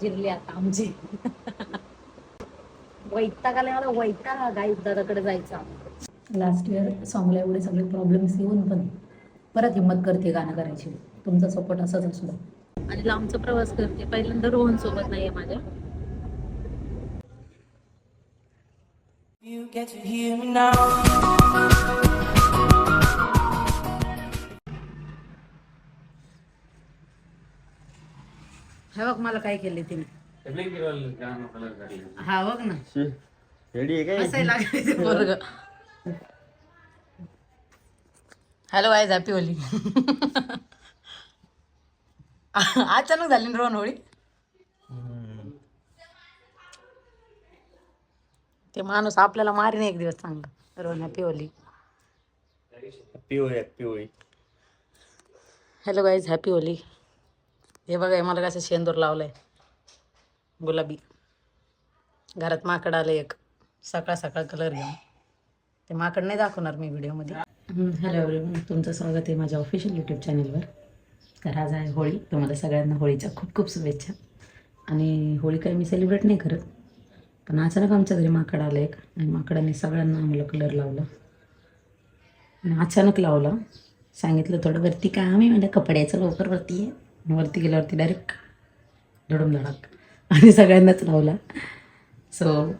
जिरले आता आमचे. वैताग आले मला वैताग गाई दादाकडे जायचा. लास्ट इयर सॉंगला एवढे सगळे प्रॉब्लेम्स येऊन पण परत हिंमत करते गाणं करायची. तुमचा सपोर्ट असाच असू द्या आणि लांबचा प्रवास करते. पहिल्यांदा रोहन सोबत नाहीये माझ्या. You get to hear me now. हा बघ मला काय केले तिने? हा बघ ना. रेडी आहे काय? पोरग. हॅलो आय हॅपी होली अचानक झाली ना रोहन होळी? ते माणूस आपल्याला मारीन एक दिवस चांगला. रोहन हॅपी होली पिवळी पिवळी हॅलो गाईज हॅपी होली हे बघा हे मला कसं शेंदूर लावलंय. गुलाबी. घरात माकड आलं एक. सकाळ सकाळ कलर घेऊन. ते माकड नाही दाखवणार मी व्हिडिओमध्ये. हॅलो एव्हरीवन तुमचं स्वागत आहे माझ्या ऑफिशियल यूट्यूब चॅनलवर तर आज आहे होळी. तुम्हाला सगळ्यांना होळीच्या खूप खूप शुभेच्छा. आणि होळी काही मी सेलिब्रेट नाही करत. पण अचानक आमच्या घरी माकड आलं एक. आणि माकडाने सगळ्यांना आम्हाला कलर लावला. आणि अचानक लावला. सांगितलं थोडं वरती काम आहे म्हणजे कपड्याचं लवकर वरती आहे. वरती गेल्यावरती डायरेक्ट धडूम धडाक. आणि सगळ्यांनाच लावला. सो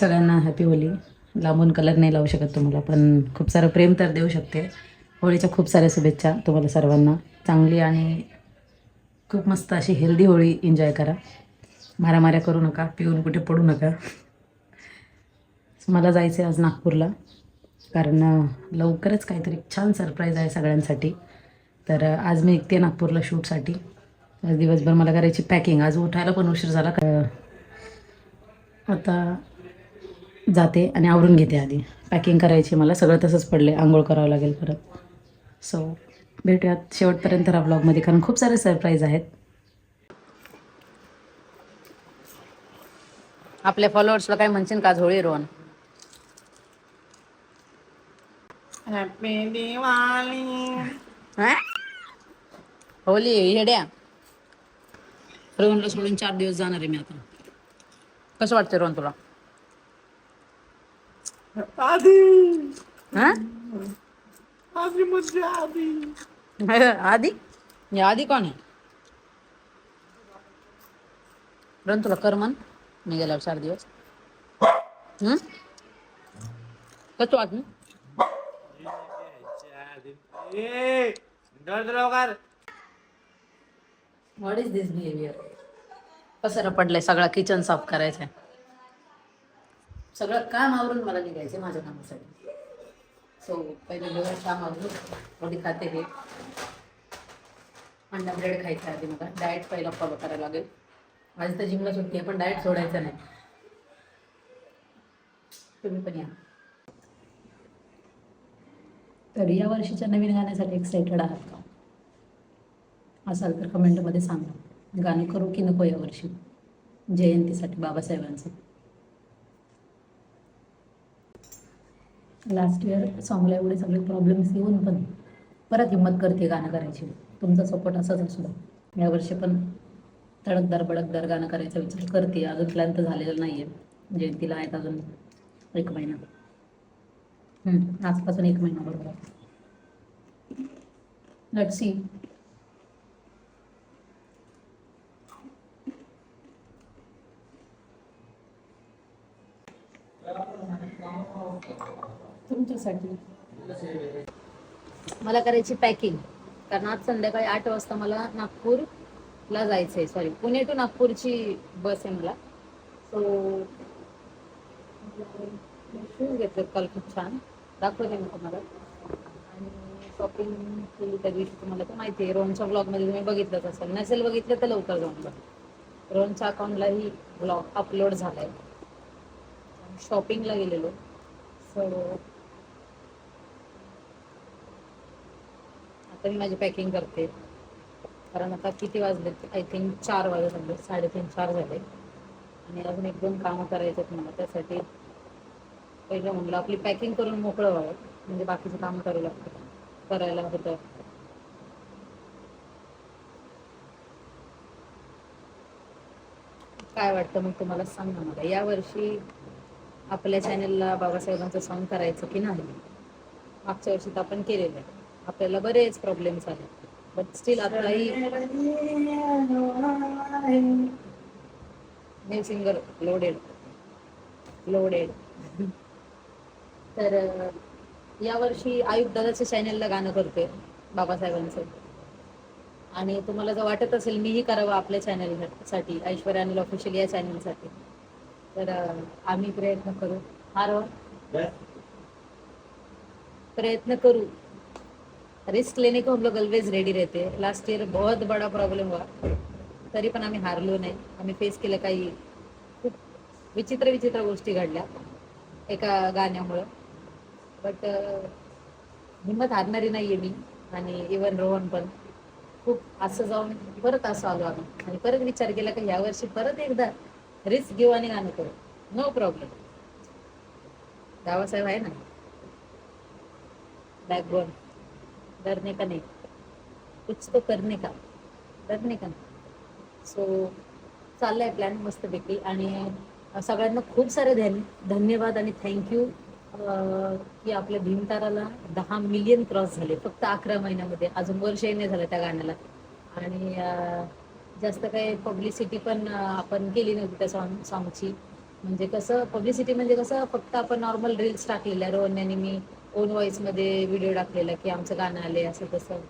सगळ्यांना हॅपी होली. लांबून कलर नाही लावू शकत तुम्हाला पण खूप सारं प्रेम तर देऊ शकते. होळीच्या खूप साऱ्या शुभेच्छा तुम्हाला सर्वांना. चांगली आणि खूप मस्त अशी हेल्दी होळी एन्जॉय करा. मारामाऱ्या करू नका पिऊन कुठे पडू नका. मला जायचं आहे आज नागपूरला. कारण लवकरच काहीतरी छान सरप्राईज आहे सगळ्यांसाठी. तर आज मी निघते नागपूरला शूटसाठी आज दिवसभर मला करायची पॅकिंग आज उठायला पण उशीर झाला. का आता जाते आणि आवरून घेते आधी. पॅकिंग करायची मला. सगळं तसंच पडले आंघोळ करावं लागेल परत. सो भेटूयात शेवटपर्यंत राहा ब्लॉगमध्ये कारण खूप सारे सरप्राईज आहेत. आपल्या फॉलोअर्सला काय म्हणशील का होळी रोहन? Happy Diwali. हा? होली येड्या. रोहनला सोडून चार दिवस जाणार आहे मी आता. कसं वाटतंय रोहन तुला? आधी. हा? आधी म्हणजे आधी. आधी? या आधी कोण आहे? रोहन तुला कर मन मी गेल्यावर चार दिवस. हम्म कसं वाटलं ए लवकर. व्हॉट इज दिस बिहेवियर पसारा पडलाय सगळा किचन साफ करायचा सगळं काम आवरून मला निघायचे माझ्या कामासाठी. सो पहिले जेव्हा काम आवरून थोडी खाते हे. अंडा ब्रेड खायचा आधी मला. डाएट पहिला फॉलो करायला लागेल. माझी तर जिमला सुट्टी आहे पण डाएट सोडायचं नाही. तुम्ही पण या. तर या वर्षीच्या नवीन गाण्यासाठी एक्साइटेड आहात का? असाल तर कमेंटमध्ये सांगा. गाणं करू की नको यावर्षी जयंतीसाठी बाबासाहेबांचं. लास्ट इयर सॉंगला एवढे सगळे प्रॉब्लेम्स येऊन पण परत हिंमत करते गाणं करायची. तुमचा सपोर्ट असाच असू द्या यावर्षी पण तडकदार बडकदार गाणं करायचा विचार करते. अजून प्लॅन तर झालेला नाही आहे जयंतीला आहेत अजून एक महिना. आजपासून एक महिना बरोबर. लेट सी तुमच्यासाठी. मला करायची पॅकिंग कारण आज संध्याकाळी आठ वाजता मला नागपूरला जायचं आहे सॉरी पुणे टू नागपूरची बस आहे मला. सो शूज घेतले. काल खूप छान. दाखवते मी तुम्हाला. आणि शॉपिंग केली त्या दिवशी तुम्हाला तर माहिती आहे. रोहनच्या ब्लॉगमध्ये तुम्ही बघितलंच असेल. नसेल बघितलं तर लवकर जाऊन बघा. रोहनच्या अकाउंटलाही ब्लॉग अपलोड झालाय. शॉपिंगला गेलेलो. सो आता मी माझी पॅकिंग करते. कारण आता किती वाजले आय थिंक चार वाजले साडेतीन चार झाले. आणि अजून एक दोन कामं करायचे आहेत मला. त्यासाठी पहिलं म्हणलं आपली पॅकिंग करून मोकळं व्हावं म्हणजे बाकीचं काम करायला लागतं. करायला होतं. काय वाटतं मग तुम्हाला? सांग ना मला. यावर्षी आपल्या चॅनलला बाबासाहेबांचं सॉन्ग करायचं की नाही? मागच्या वर्षी तर आपण केलेलं आहे. आपल्याला बरेच प्रॉब्लेम्स आले बट स्टील आताही न्यू सिंगर लोडेड लोडेड तर यावर्षी आयुब दादाच्या चॅनलला गाणं करते बाबासाहेबांचं. आणि तुम्हाला जर वाटत असेल मीही करावं आपल्या चॅनलसाठी ऐश्वर्या अनिल ऑफिशियल या चॅनलसाठी तर आम्ही प्रयत्न करू. हार. प्रयत्न करू. रिस्क लेने को हम लोग ऑलवेज रेडी रहते. हैं लास्ट ईयर बहुत बड़ा प्रॉब्लेम हुआ. तरी पण आम्ही हारलो नाही. आम्ही फेस केलं काही खूप विचित्र विचित्र गोष्टी घडल्या. एका गाण्यामुळं. बट uh, हिंमत हारणारी नाहीये मी. आणि इवन रोहन पण. खूप असं जाऊन परत असं आलो आम्ही. आणि परत विचार केला की यावर्षी परत एकदा रिस्क घेऊ आणि गाणं करू. नो प्रॉब्लेम गावासाहेब आहे ना? बॅकबोन डरने का नाही? कुछ तो करणे का? डरने का नाही? सो चाललाय प्लॅन मस्तपैकी. आणि सगळ्यांना खूप सारे धन धन्यवाद आणि थँक्यू की आपल्या भीमताराला दहा मिलियन क्रॉस झाले फक्त अकरा महिन्यामध्ये. अजून वर्षही नाही झालं त्या गाण्याला. आणि जास्त काही पब्लिसिटी पण आपण केली नव्हती त्या सॉन्ग सॉन्गची म्हणजे कसं पब्लिसिटी म्हणजे कसं फक्त आपण नॉर्मल रील्स टाकलेल्या. रोहन यांनी मी ओन व्हॉइसमध्ये व्हिडिओ टाकलेला की आमचं गाणं आले असं तसं.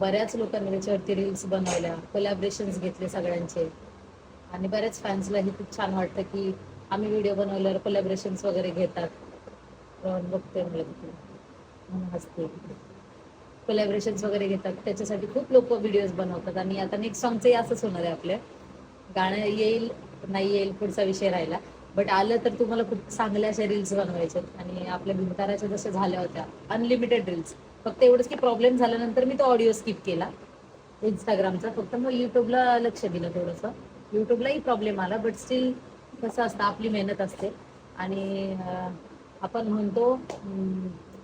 बऱ्याच लोकांनी त्याच्यावरती रील्स बनवल्या कोलॅबरेशन्स घेतले सगळ्यांचे. आणि बऱ्याच फॅन्सलाही खूप छान वाटतं की आम्ही व्हिडिओ बनवल्यावर कोलॅबरेशन्स वगैरे घेतात. प्रॉन बघतोय मला तिथे म्हणून हसते. कोलॅबरेशन्स वगैरे घेतात. त्याच्यासाठी खूप लोक व्हिडिओज बनवतात. आणि आता नेक्स्ट सॉंगचंही असंच होणार आहे आपल्या गाणं येईल नाही येईल पुढचा विषय राहिला. बट आलं तर तुम्हाला खूप चांगल्या अशा रील्स बनवायच्या आणि आपल्या भिमताराच्या जशा झाल्या होत्या. अनलिमिटेड रील्स फक्त एवढंच की प्रॉब्लेम झाल्यानंतर मी तो ऑडिओ स्किप केला. इंस्टाग्रामचा फक्त मग यूट्यूबला लक्ष दिलं थोडंसं. यूट्यूबलाही प्रॉब्लेम आला बट स्टील कसं असतं आपली मेहनत असते. आणि आपण म्हणतो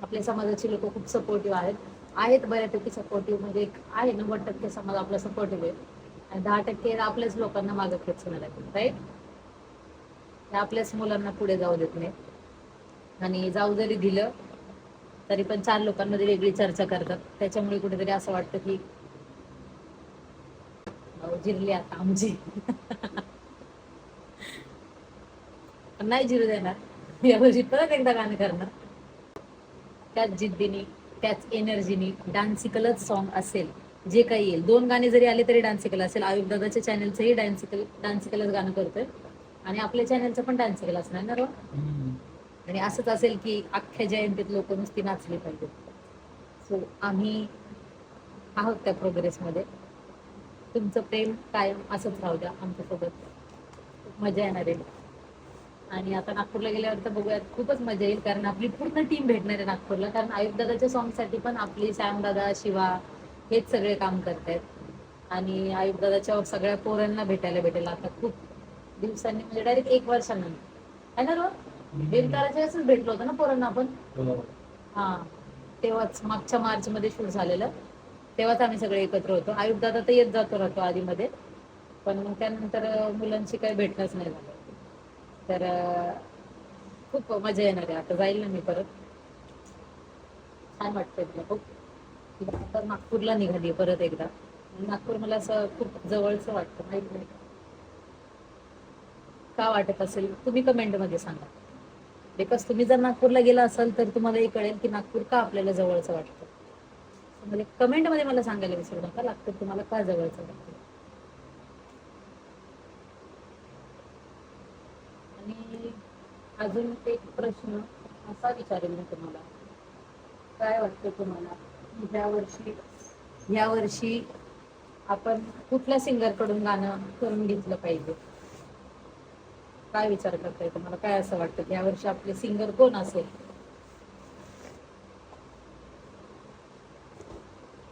आपल्या समाजाची लोक खूप सपोर्टिव्ह आहेत. आहेत बऱ्यापैकी सपोर्टिव्ह म्हणजे एक आहे नव्वद टक्के समाज आपला सपोर्टिव्ह आहे. आणि दहा टक्के आपल्याच लोकांना मागं खेचणार आहे राईट आपल्याच मुलांना पुढे जाऊ देत नाही. आणि जाऊ जरी दिलं तरी पण चार लोकांमध्ये वेगळी चर्चा करतात. त्याच्यामुळे कुठेतरी असं वाटतं की जिरली आता आमची. नाही जिरू देणार. यावर्षी परत एकदा गाणं करणार. त्याच जिद्दीने त्याच एनर्जीनी डान्सिकलच सॉन्ग असेल जे काही येईल. दोन गाणे जरी आले तरी डान्सिकल असेल. आयुब दादाच्या चॅनलचंही डान्सिकल डान्सिकलच गाणं करतोय. आणि आपल्या चॅनलचं पण डान्सिकल असणार ना आणि असंच असेल की अख्ख्या जयंतीत लोक नुसती नाचली पाहिजेत. सो आम्ही आहोत त्या प्रोग्रेसमध्ये तुमचं प्रेम कायम असंच राहू द्या आमच्यासोबत. मजा येणार आहे. आणि आता नागपूरला गेल्यावर तर बघूयात खूपच मजा येईल कारण आपली पूर्ण टीम भेटणार आहे नागपूरला. कारण आयुब दादाच्या सॉंगसाठी पण आपली सॅम दादा शिवा हेच सगळे काम करतायत. आणि आयुब दादाच्या सगळ्या पोरांना भेटायला भेटेल. आता खूप दिवसांनी म्हणजे डायरेक्ट एक वर्षानंतर आहे ना रो बेलताराच्या वेळेसच भेटलो होतो ना पोरांना आपण? हा. तेव्हाच मागच्या मार्च मध्ये शूट झालेलं. तेव्हाच आम्ही सगळे एकत्र होतो. आयुब दादा तर येत जातो राहतो आधीमध्ये. पण मग त्यानंतर मुलांशी काही भेटणंच नाही झालं. तर खूप मजा येणार आहे. आता जाईल ना मी परत. छान वाटतंय तुला खूप. आता नागपूरला निघाली परत एकदा. नागपूर मला असं खूप जवळचं वाटतं माहीत नाही. का वाटत असेल? तुम्ही कमेंटमध्ये सांगा. बिकॉज तुम्ही जर नागपूरला गेला असाल तर तुम्हाला हे कळेल की नागपूर का आपल्याला जवळचं वाटतं. म्हणजे कमेंटमध्ये मला सांगायला विसरू नका लागतं तुम्हाला का जवळचं वाटतं आणि अजून एक प्रश्न असा विचारेल मी तुम्हाला. काय वाटतं तुम्हाला? ह्या वर्षी ह्या वर्षी आपण कुठल्या सिंगरकडून गाणं करून घेतलं पाहिजे? काय विचार करताय तुम्हाला? काय असं वाटतं? की यावर्षी आपले सिंगर कोण असेल?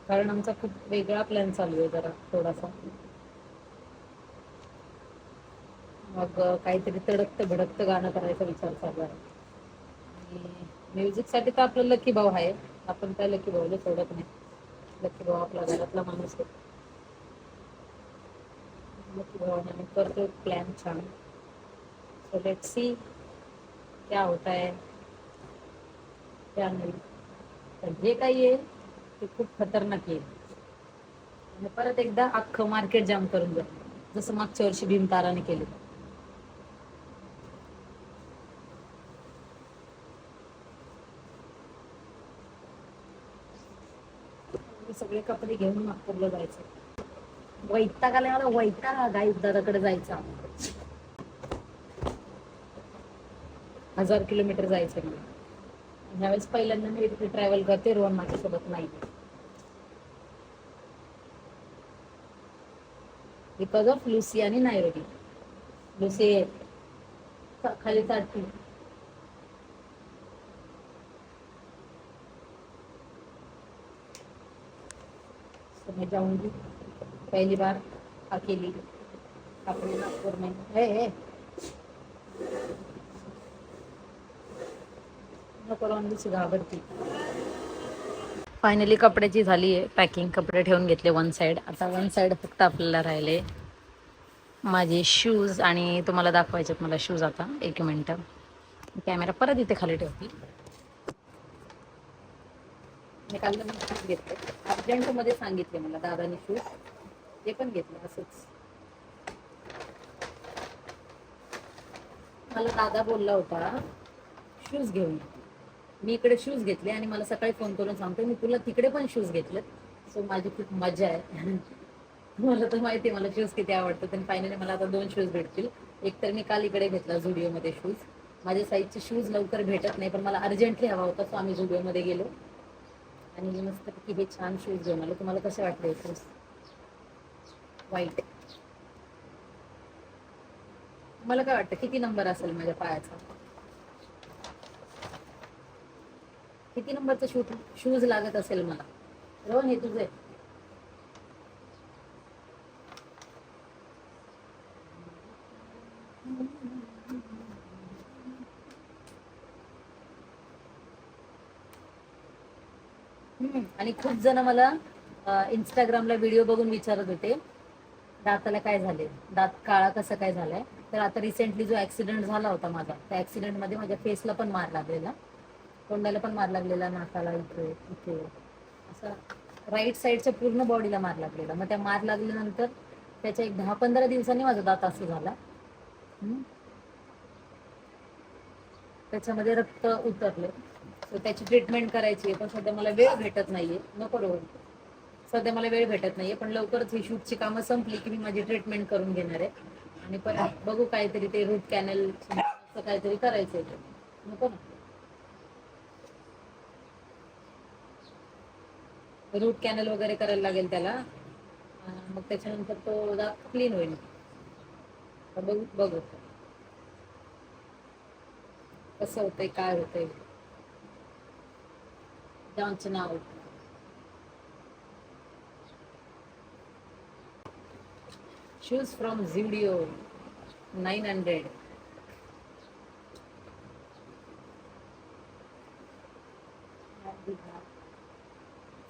कारण आमचा खूप वेगळा प्लॅन चालू आहे जरा थोडासा. मग काहीतरी तडकतं भडकतं गाणं करायचा विचार चालू आहे. आणि म्युझिकसाठी तर आपलं लकी भाऊ आहे. आपण त्या लकी भाऊला सोडत नाही. लकी भाऊ आपला घरातला माणूस आहे. भावना करतो प्लॅन छान. सो लेट सी क्या होता है. क्या नाही. तर जे काही आहे ते खूप खतरनाक आहे. आणि परत एकदा अख्खं मार्केट जाम करून जातो जसं मागच्या वर्षी भीमताराने केलं मी सगळे कपडे घेऊन नागपूरला जायचं. वैताग आला मला वैताग गाईत दादाकडे जायचा. हजार किलोमीटर जायचं मी ह्यावेळेस पहिल्यांदा मी तिथे ट्रॅव्हल करते रोहन माझ्यासोबत नाही. बिकॉज ऑफ लुसी आणि नायरोबी लुसी खाली चाटती तो मैं जाऊंगी पहली बार अकेली अपने नागपुर में है नको घाबरती. फायनली कपड्याची झाली आहे. पॅकिंग कपडे ठेवून घेतले वन साईड आता वन साईड फक्त आपल्याला राहिले माझे शूज आणि तुम्हाला दाखवायचे आहेत मला शूज आता. एक मिनटं. कॅमेरा परत इथे खाली ठेवतील. मी काल मी शूज घेतले. अर्जंटमध्ये सांगितले मला दादाने शूज ते पण घेतलं असंच. मला दादा बोलला होता शूज घेऊन मी इकडे शूज घेतले आणि मला सकाळी फोन करून सांगतो मी तुला तिकडे पण शूज घेतलेत. सो माझी खूप मजा आहे. मला तर माहिती आहे मला शूज किती आवडतात. आणि फायनली मला आता दोन शूज भेटतील. एक तर मी काल इकडे घेतला झुडिओमध्ये शूज माझ्या साईजचे शूज लवकर भेटत नाही पण मला अर्जंटली हवा होता सो आम्ही झुडिओमध्ये गेलो. आणि मस्त की हे छान शूज घेऊन आलो. तुम्हाला कसे वाटले शूज वाईट मला काय वाटतं? किती नंबर असेल माझ्या पायाचा? किती नंबरचा शूट शूज लागत असेल मला? रोहन हे तुझे हम्म, आणि खूप जण मला इंस्टाग्रामला व्हिडिओ बघून विचारत होते दाताला काय झाले? दात काळा कसं काय झालाय? तर आता रिसेंटली जो ऍक्सिडेंट झाला होता माझा त्या ऍक्सिडेंटमध्ये माझ्या फेसला पण मार लागलेला. तोंडाला पण मार लागलेला नाकाला इथे इथे. असं राईट साईडच्या पूर्ण बॉडीला मार लागलेला. मग त्या मार लागल्यानंतर त्याच्या एक दहा पंधरा दिवसांनी माझा दात असं झाला. त्याच्यामध्ये रक्त उतरले. तर त्याची ट्रीटमेंट करायची आहे. पण सध्या मला वेळ भेटत नाहीये. नको रोहन. सध्या मला वेळ भेटत नाहीये. पण लवकरच ही शूटची कामं संपली की मी माझी ट्रीटमेंट करून घेणार आहे. आणि परत बघू काहीतरी ते रूट कॅनल काहीतरी करायचंय नको ना. रूट कॅनल वगैरे करायला लागेल त्याला. मग त्याच्यानंतर तो दात क्लीन होईल. बघू बघू. कसं होतंय काय होतंय. जाऊनच नाव shoes from Zudio nine hundred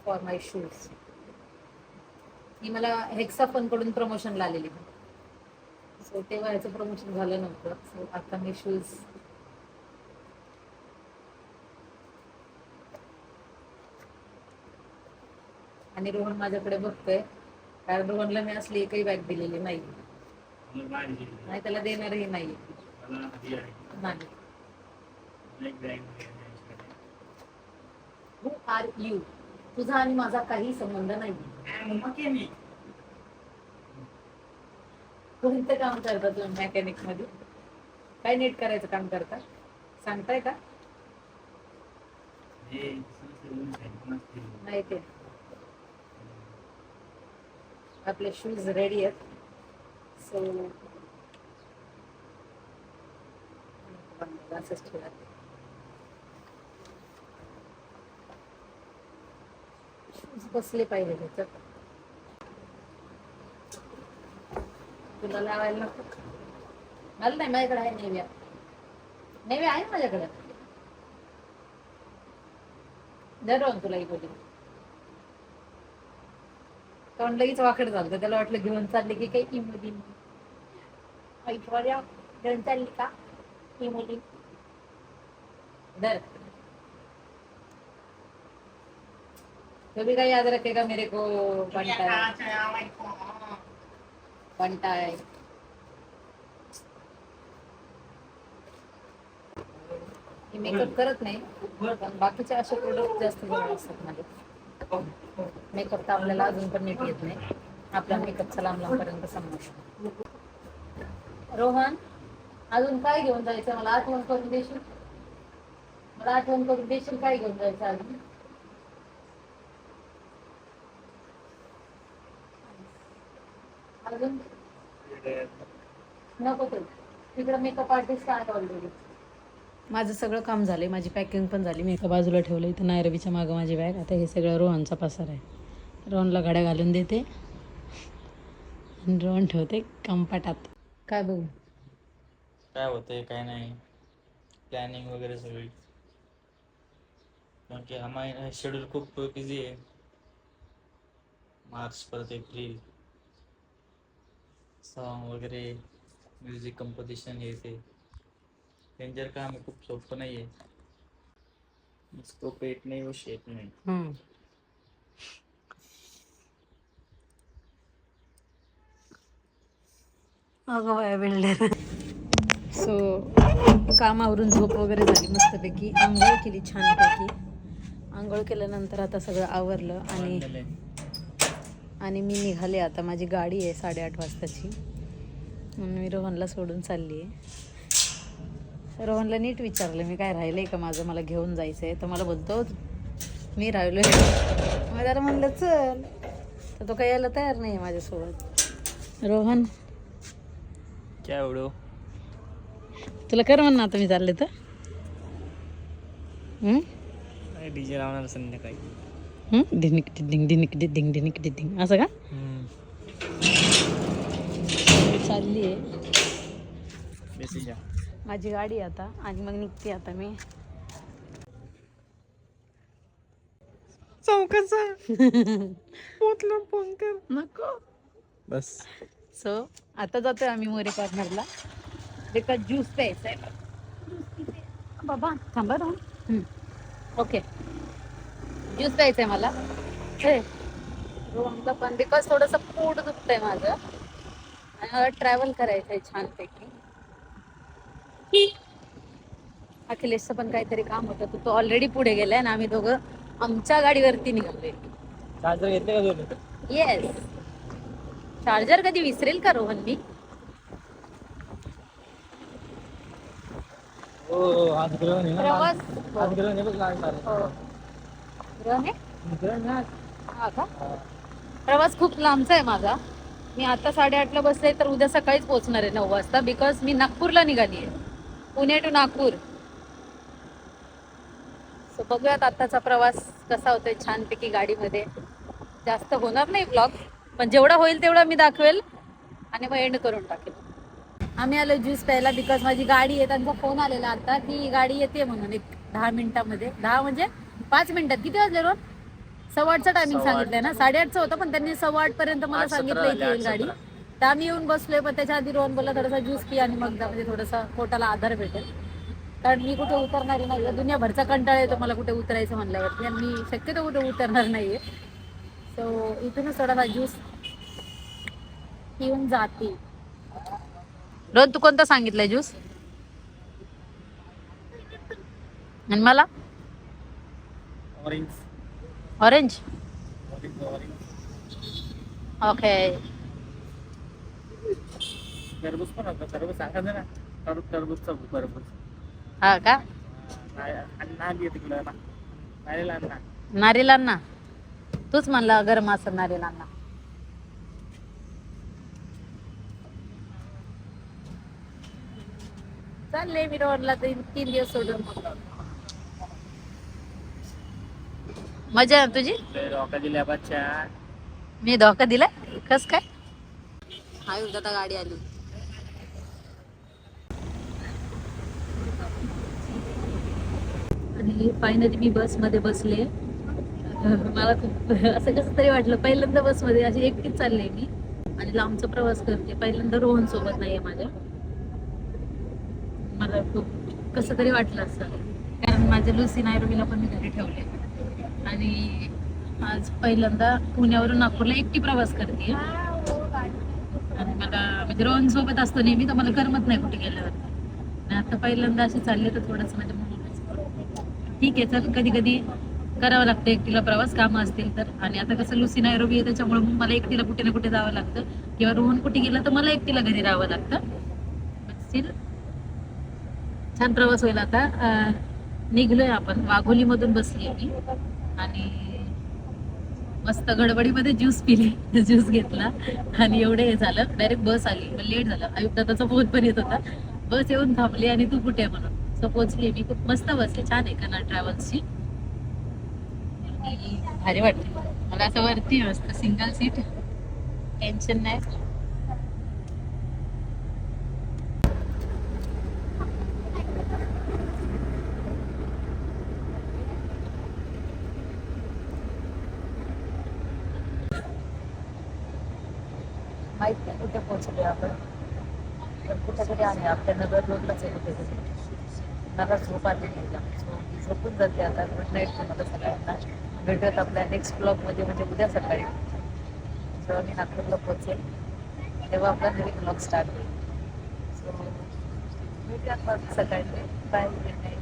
for my shoes ही मला हेक्साफोनकडून प्रमोशनला आलेली. सो तेव्हा ह्याचं प्रमोशन झालं नव्हतं. सो आता मी शूज आणि रोहन माझ्याकडे बघतोय. कारण रोहनला मी असली एकही बॅग दिलेली नाही नाही त्याला देणारही नाही. नाही आर यू तुझा आणि माझा काही संबंध नाही कोणतं काम करता तुम्ही मेकॅनिकमध्ये? काय नीट करायचं काम करता सांगताय का? नाही ते. आपले शूज रेडी आहेत. सो असंच ठेवा शूज बसले पाहिजे त्याच्यात. तुला लावायला नको. मला नाही माझ्याकडे आहे नेव्या. नेव्या आहे माझ्याकडे. दर तुला ही बोली तोंड लगेच वाकड झालं त्याला वाटलं घेऊन चालले की काही इमोजी ऐश्वर्या घेऊन चालली का ही मुली डर कभी का याद रखेगा मेरे को? बनता है. है मेकअप करत नाही पण बाकीचे असे प्रोडक्ट जास्त असतात माझे हो, हो. मेकअप तर आपल्याला अजून पण नीट येत नाही. आपल्या मेकअपचा लांब लांबपर्यंत समजत रोहन अजून काय घेऊन जायचं? मला आठवण करून देशील? मला आठवण करून देशील काय घेऊन जायचं अजून? अजून? नको ते तिकडे मेकअप आर्टिस्ट आहे ऑलरेडी माझं सगळं काम झालंय माझी पॅकिंग पण झाली. मी एका बाजूला ठेवलं इथं नायरवीच्या मागं माझी बॅग आता हे सगळं रोहनचा पसार आहे. रोहनला गाड्या घालून देते. आणि रोहन ठेवते कंपाटात. काय बघू? काय होतंय काय नाही. प्लॅनिंग वगैरे सगळी. कारण की हा महिना शेड्यूल खूप बिझी आहे. मार्च परत एप्रिल सॉंग वगैरे म्युझिक कंपोजिशन हे ते. डेंजर काम आहे खूप सोपं नाही आहे येत नाही व शेत नाही. हम्म. अगं बाय बिल्डर सो कामावरून झोप वगैरे झाली मस्तपैकी. आंघोळ केली छानपैकी. आंघोळ केल्यानंतर आता सगळं आवरलं आणि आहे. आणि मी निघाले आता. माझी गाडी आहे साडेआठ वाजताची. म्हणून मी रोहनला सोडून चालली आहे रोहनला नीट विचारलं मी काय राहिलं आहे का माझं? मला घेऊन जायचं आहे तर मला बोलतो मी राहिलो आहे मग त्याला म्हणलं चल. तर तो काही यायला तयार नाही आहे माझ्यासोबत. रोहन. काय एवढं? तुला कर म्हण ना आता मी चालले तर? डीजे लावणार संध्याकाळी? डिनिक डिडिंग डिनिक डिडिंग डिनिक डिडिंग असं का? चालली आहे माझी गाडी आहे आता आणि मग निघते आता मी. चौकाचा पोतला फोन कर. नको. बस. सो आता जातोय आम्ही मोरे कॉर्नरला बिकॉज ज्यूस प्यायचा आहे बाबा थांबा ना. ओके ज्यूस प्यायचा आहे मला. हे. पण बिकॉज थोडंसं पोट दुखतंय माझं. आणि मला ट्रॅव्हल करायचं आहे छानपैकी. अखिलेशचं पण काहीतरी काम होतं. तर तो ऑलरेडी पुढे गेलाय आणि आम्ही दोघं आमच्या गाडीवरती निघालोय. चार्जर घेतले का दोन्ही येस चार्जर कधी विसरेल का रोहन मी? हो ना प्रवास. हो. हा का? प्रवास खूप लांबचा आहे माझा. मी आता साडेआठला बसले तर उद्या सकाळीच पोहोचणार आहे नऊ वाजता बिकॉज मी नागपूरला निघाली आहे पुणे टू नागपूर. सो बघूयात आत्ताचा प्रवास कसा होतोय छानपैकी गाडीमध्ये. जास्त होणार नाही ब्लॉग पण जेवढा होईल तेवढा मी दाखवेल आणि मग एंड करून टाकेल. आम्ही आलो ज्यूस प्यायला बिकॉज माझी गाडी आहे त्यांचा फोन आलेला आता. की गाडी येते म्हणून एक दहा मिनिटामध्ये. दहा म्हणजे पाच मिनिटात. किती वाजले रोज सव्वा आठचं टायमिंग. सांगितलंय ना? साडेआठचं होतं पण त्यांनी सव्वा आठ पर्यंत मला सांगितलं येईल गाडी. तर आम्ही येऊन बसलोय पण त्याच्या आधी रोहन बोलला थोडासा ज्यूस पी आणि मग जा म्हणजे थोडासा पोटाला आधार भेटेल. कारण मी कुठे उतरणारी नाही दुनियाभरचा कंटाळा येतो मला कुठे उतरायचं म्हणल्यावरती. आणि मी शक्यतो कुठे उतरणार नाहीये. सो इथूनच थोडासा ज्यूस पिऊन जाते. रोहन तू कोणता सांगितलंय ज्यूस आणि मला? Orange orange orange orange okay टरबूज पण होतं. टरबूज सांगा ना टरबूज टरबूजचा टरबूज हा का? अण्णा आली नारेला अण्णा तूच म्हणला गरम असं नारीलांना चालले मी रोडला तीन तीन दिवस सोडून. मजा आहे ना तुझी रॉका दिल्या बच्चा. मी धोका दिलाय? कस काय? आता गाडी आली. आणि फायनली मी बसमध्ये बसले. मला खूप असं कसं तरी वाटलं पहिल्यांदा बसमध्ये अशी एकटीच चालले मी. आणि लांबचा प्रवास करते. पहिल्यांदा रोहन सोबत नाहीये माझ्या. मला खूप कसं तरी वाटलं असं. कारण माझ्या लुसी नायरोबीला पण मी घरी ठेवले. आणि आज पहिल्यांदा पुण्यावरून नागपूरला एकटी प्रवास करते आणि मला म्हणजे रोहन सोबत असतो नेहमी तर मला करमत नाही कुठे गेल्यावर. आता पहिल्यांदा अशी चालले तर थोडंसं म्हणजे ठीक आहे चल कधी कधी करावं लागतं एकटीला प्रवास कामं असतील तर. आणि आता कसं लुसी नायरोबी आहे त्याच्यामुळे मग मला एकटीला कुठे ना कुठे जावं लागतं. किंवा रोहन कुठे गेला तर मला एकटीला घरी राहावं लागतं. स्टील छान प्रवास होईल आता. निघलोय आपण. वाघोली मधून बसली मी. आणि मस्त गडबडीमध्ये ज्यूस पिले ज्यूस घेतला. आणि एवढं हे झालं. डायरेक्ट बस आली. लेट झालं. आयुक्ताचा फोन पण येत होता. बस येऊन थांबली आणि तू कुठे आहे म्हणून? सो पोहोचली मी खूप मस्त बस छान आहे कन्नड ट्रॅव्हल्सची भारी वाटते मला असं वरती मस्त सिंगल सीट टेन्शन नाही. माहीत नाही कुठे पोहोचले आपण. कुठे कुठे आहे आपल्या नगर रोडलाच आहे कुठे मला झोप आली नाही झोपून जाते आता. गुड नाईट तुम्हाला सगळ्यांना. भेटत आपल्या नेक्स्ट ब्लॉगमध्ये म्हणजे उद्या सकाळी. जेव्हा मी नागपूरला पोहोचेल तेव्हा आपला नवीन ब्लॉग स्टार्ट होईल. सो भेटूयात मग सकाळी. Bye good night